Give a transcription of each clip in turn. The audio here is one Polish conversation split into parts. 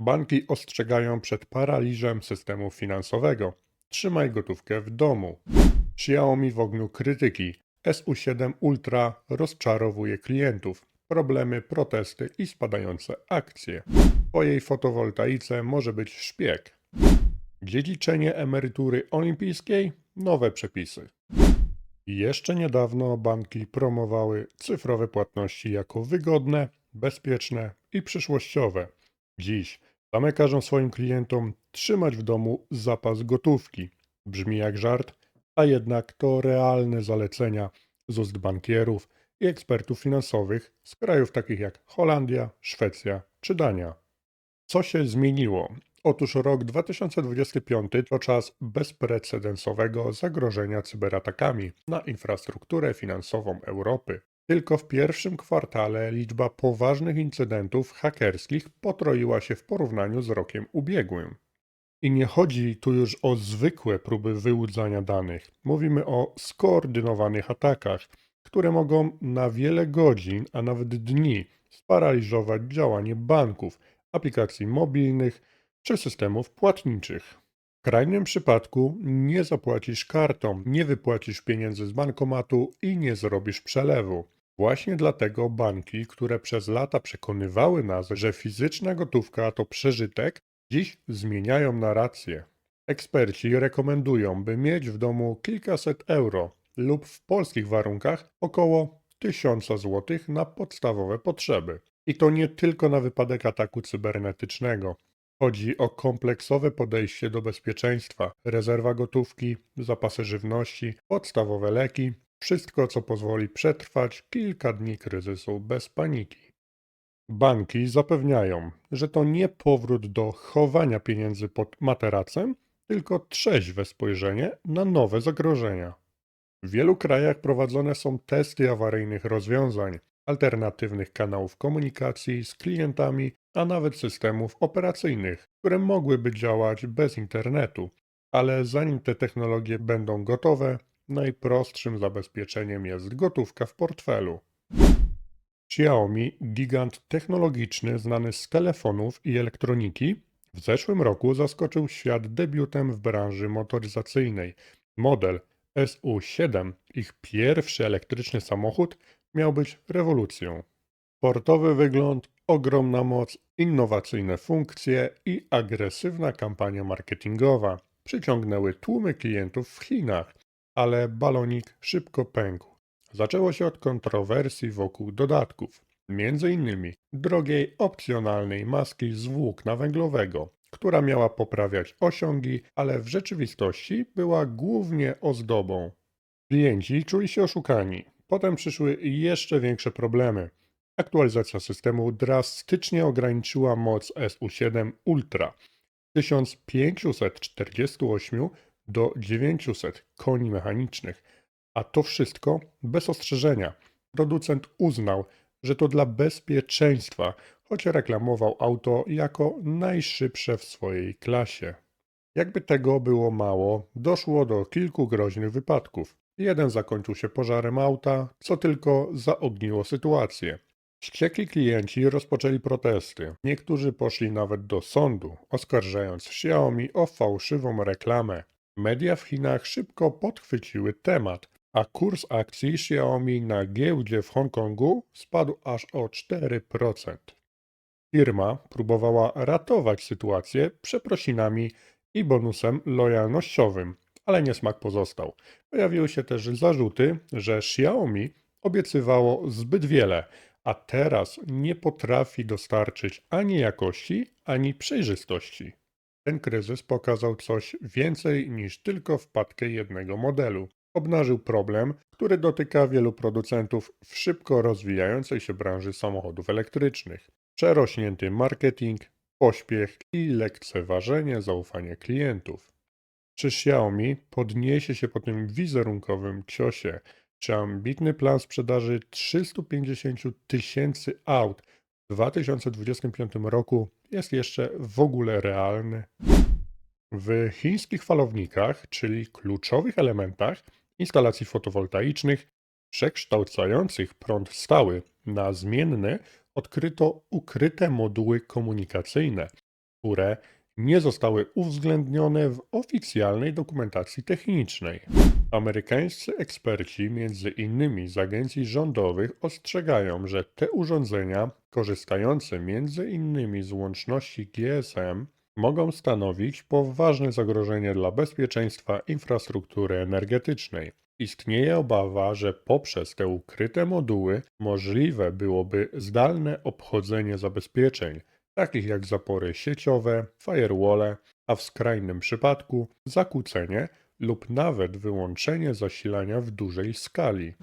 Banki ostrzegają przed paraliżem systemu finansowego. Trzymaj gotówkę w domu. Xiaomi w ogniu krytyki. SU7 Ultra rozczarowuje klientów. Problemy, protesty i spadające akcje. W twojej fotowoltaice może być szpieg. Dziedziczenie emerytury olimpijskiej? Nowe przepisy. Jeszcze niedawno banki promowały cyfrowe płatności jako wygodne, bezpieczne i przyszłościowe. Dziś same każą swoim klientom trzymać w domu zapas gotówki. Brzmi jak żart, a jednak to realne zalecenia z ust bankierów i ekspertów finansowych z krajów takich jak Holandia, Szwecja czy Dania. Co się zmieniło? Otóż rok 2025 to czas bezprecedensowego zagrożenia cyberatakami na infrastrukturę finansową Europy. Tylko w pierwszym kwartale liczba poważnych incydentów hakerskich potroiła się w porównaniu z rokiem ubiegłym. I nie chodzi tu już o zwykłe próby wyłudzania danych. Mówimy o skoordynowanych atakach, które mogą na wiele godzin, a nawet dni sparaliżować działanie banków, aplikacji mobilnych czy systemów płatniczych. W krajnym przypadku nie zapłacisz kartą, nie wypłacisz pieniędzy z bankomatu i nie zrobisz przelewu. Właśnie dlatego banki, które przez lata przekonywały nas, że fizyczna gotówka to przeżytek, dziś zmieniają narrację. Eksperci rekomendują, by mieć w domu kilkaset euro lub w polskich warunkach około 1000 zł na podstawowe potrzeby. I to nie tylko na wypadek ataku cybernetycznego. Chodzi o kompleksowe podejście do bezpieczeństwa, rezerwa gotówki, zapasy żywności, podstawowe leki, wszystko co pozwoli przetrwać kilka dni kryzysu bez paniki. Banki zapewniają, że to nie powrót do chowania pieniędzy pod materacem, tylko trzeźwe spojrzenie na nowe zagrożenia. W wielu krajach prowadzone są testy awaryjnych rozwiązań, alternatywnych kanałów komunikacji z klientami, a nawet systemów operacyjnych, które mogłyby działać bez internetu. Ale zanim te technologie będą gotowe, najprostszym zabezpieczeniem jest gotówka w portfelu. Xiaomi, gigant technologiczny znany z telefonów i elektroniki, w zeszłym roku zaskoczył świat debiutem w branży motoryzacyjnej. Model SU7, ich pierwszy elektryczny samochód, miał być rewolucją. Sportowy wygląd, ogromna moc, innowacyjne funkcje i agresywna kampania marketingowa przyciągnęły tłumy klientów w Chinach, ale balonik szybko pękł. Zaczęło się od kontrowersji wokół dodatków, między innymi drogiej opcjonalnej maski z włókna węglowego, która miała poprawiać osiągi, ale w rzeczywistości była głównie ozdobą. Klienci czuli się oszukani. Potem przyszły jeszcze większe problemy. Aktualizacja systemu drastycznie ograniczyła moc SU7 Ultra z 1548 do 900 koni mechanicznych, a to wszystko bez ostrzeżenia. Producent uznał, że to dla bezpieczeństwa, choć reklamował auto jako najszybsze w swojej klasie. Jakby tego było mało, doszło do kilku groźnych wypadków. Jeden zakończył się pożarem auta, co tylko zaogniło sytuację. Wściekli klienci rozpoczęli protesty. Niektórzy poszli nawet do sądu, oskarżając Xiaomi o fałszywą reklamę. Media w Chinach szybko podchwyciły temat, a kurs akcji Xiaomi na giełdzie w Hongkongu spadł aż o 4%. Firma próbowała ratować sytuację przeprosinami i bonusem lojalnościowym, ale niesmak pozostał. Pojawiły się też zarzuty, że Xiaomi obiecywało zbyt wiele, a teraz nie potrafi dostarczyć ani jakości, ani przejrzystości. Ten kryzys pokazał coś więcej niż tylko wpadkę jednego modelu. Obnażył problem, który dotyka wielu producentów w szybko rozwijającej się branży samochodów elektrycznych. Przerośnięty marketing, pośpiech i lekceważenie zaufania klientów. Czy Xiaomi podniesie się po tym wizerunkowym ciosie? Czy ambitny plan sprzedaży 350 tysięcy aut w 2025 roku jest jeszcze w ogóle realny? W chińskich falownikach, czyli kluczowych elementach instalacji fotowoltaicznych, przekształcających prąd stały na zmienny, odkryto ukryte moduły komunikacyjne. które nie zostały uwzględnione w oficjalnej dokumentacji technicznej. Amerykańscy eksperci, między innymi z agencji rządowych, ostrzegają, że te urządzenia, korzystające między innymi z łączności GSM, mogą stanowić poważne zagrożenie dla bezpieczeństwa infrastruktury energetycznej. Istnieje obawa, że poprzez te ukryte moduły możliwe byłoby zdalne obchodzenie zabezpieczeń, takich jak zapory sieciowe, firewall, a w skrajnym przypadku zakłócenie lub nawet wyłączenie zasilania w dużej skali.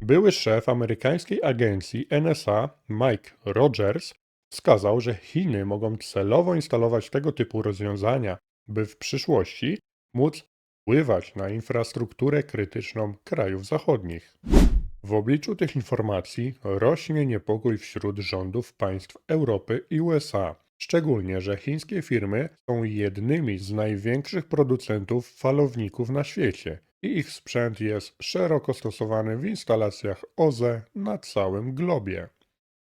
Były szef amerykańskiej agencji NSA Mike Rogers wskazał, że Chiny mogą celowo instalować tego typu rozwiązania, by w przyszłości móc wpływać na infrastrukturę krytyczną krajów zachodnich. W obliczu tych informacji rośnie niepokój wśród rządów państw Europy i USA, szczególnie że chińskie firmy są jednymi z największych producentów falowników na świecie i ich sprzęt jest szeroko stosowany w instalacjach OZE na całym globie.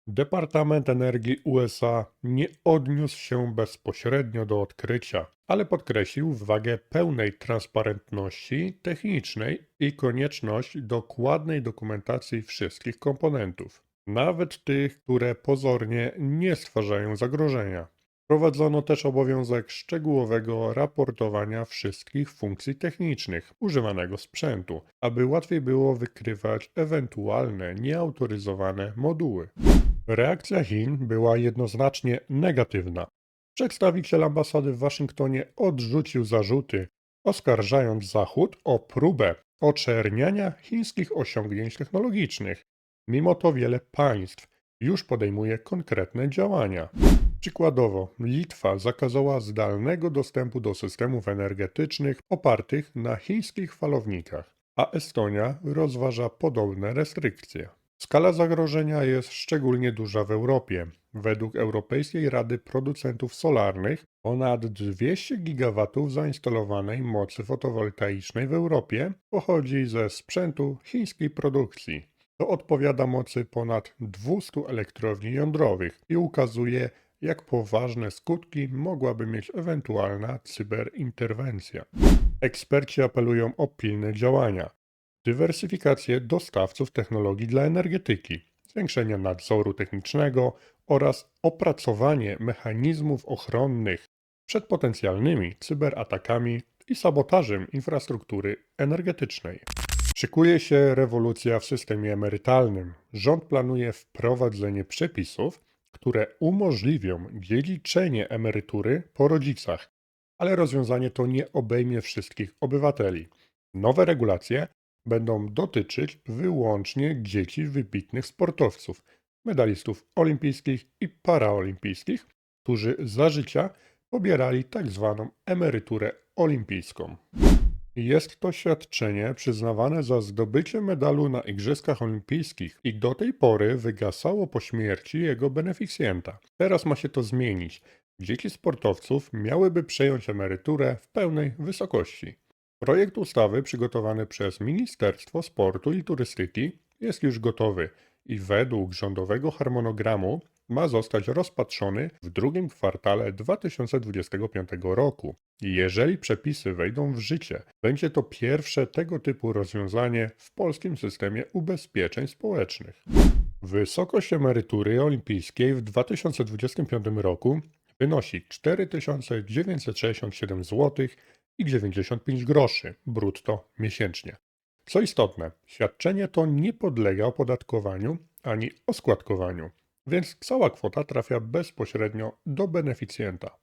Departament Energii USA nie odniósł się bezpośrednio do odkrycia, ale podkreślił wagę pełnej transparentności technicznej i konieczność dokładnej dokumentacji wszystkich komponentów, nawet tych, które pozornie nie stwarzają zagrożenia. Wprowadzono też obowiązek szczegółowego raportowania wszystkich funkcji technicznych używanego sprzętu, aby łatwiej było wykrywać ewentualne nieautoryzowane moduły. Reakcja Chin była jednoznacznie negatywna. Przedstawiciel ambasady w Waszyngtonie odrzucił zarzuty, oskarżając Zachód o próbę oczerniania chińskich osiągnięć technologicznych. Mimo to wiele państw już podejmuje konkretne działania. Przykładowo, Litwa zakazała zdalnego dostępu do systemów energetycznych opartych na chińskich falownikach, a Estonia rozważa podobne restrykcje. Skala zagrożenia jest szczególnie duża w Europie. Według Europejskiej Rady Producentów Solarnych ponad 200 gigawatów zainstalowanej mocy fotowoltaicznej w Europie pochodzi ze sprzętu chińskiej produkcji. To odpowiada mocy ponad 200 elektrowni jądrowych i ukazuje, jak poważne skutki mogłaby mieć ewentualna cyberinterwencja. Eksperci apelują o pilne działania dywersyfikację dostawców technologii dla energetyki, zwiększenie nadzoru technicznego oraz opracowanie mechanizmów ochronnych przed potencjalnymi cyberatakami i sabotażem infrastruktury energetycznej. Szykuje się rewolucja w systemie emerytalnym. Rząd planuje wprowadzenie przepisów, które umożliwią dziedziczenie emerytury po rodzicach, ale rozwiązanie to nie obejmie wszystkich obywateli. Nowe regulacje będą dotyczyć wyłącznie dzieci wybitnych sportowców, medalistów olimpijskich i paraolimpijskich, którzy za życia pobierali tzw. emeryturę olimpijską. Jest to świadczenie przyznawane za zdobycie medalu na Igrzyskach Olimpijskich i do tej pory wygasało po śmierci jego beneficjenta. Teraz ma się to zmienić. Dzieci sportowców miałyby przejąć emeryturę w pełnej wysokości. Projekt ustawy przygotowany przez Ministerstwo Sportu i Turystyki jest już gotowy i według rządowego harmonogramu ma zostać rozpatrzony w drugim kwartale 2025 roku. Jeżeli przepisy wejdą w życie, będzie to pierwsze tego typu rozwiązanie w polskim systemie ubezpieczeń społecznych. Wysokość emerytury olimpijskiej w 2025 roku wynosi 4967 zł i 95 groszy brutto miesięcznie. Co istotne, świadczenie to nie podlega opodatkowaniu ani oskładkowaniu, więc cała kwota trafia bezpośrednio do beneficjenta.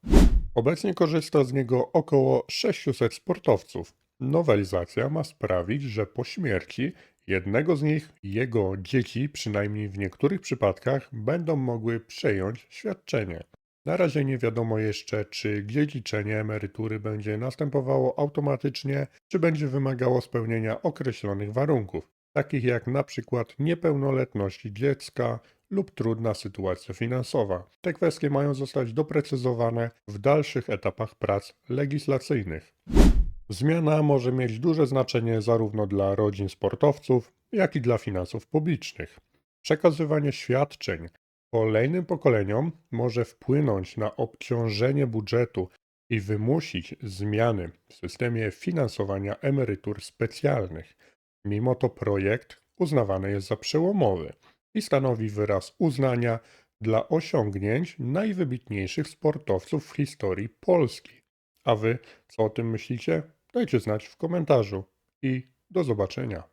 Obecnie korzysta z niego około 600 sportowców. Nowelizacja ma sprawić, że po śmierci jednego z nich jego dzieci, przynajmniej w niektórych przypadkach, będą mogły przejąć świadczenie. Na razie nie wiadomo jeszcze, czy dziedziczenie emerytury będzie następowało automatycznie, czy będzie wymagało spełnienia określonych warunków, takich jak na przykład niepełnoletność dziecka lub trudna sytuacja finansowa. Te kwestie mają zostać doprecyzowane w dalszych etapach prac legislacyjnych. Zmiana może mieć duże znaczenie zarówno dla rodzin sportowców, jak i dla finansów publicznych. Przekazywanie świadczeń Kolejnym pokoleniom może wpłynąć na obciążenie budżetu i wymusić zmiany w systemie finansowania emerytur specjalnych. Mimo to projekt uznawany jest za przełomowy i stanowi wyraz uznania dla osiągnięć najwybitniejszych sportowców w historii Polski. A wy co o tym myślicie? Dajcie znać w komentarzu i do zobaczenia.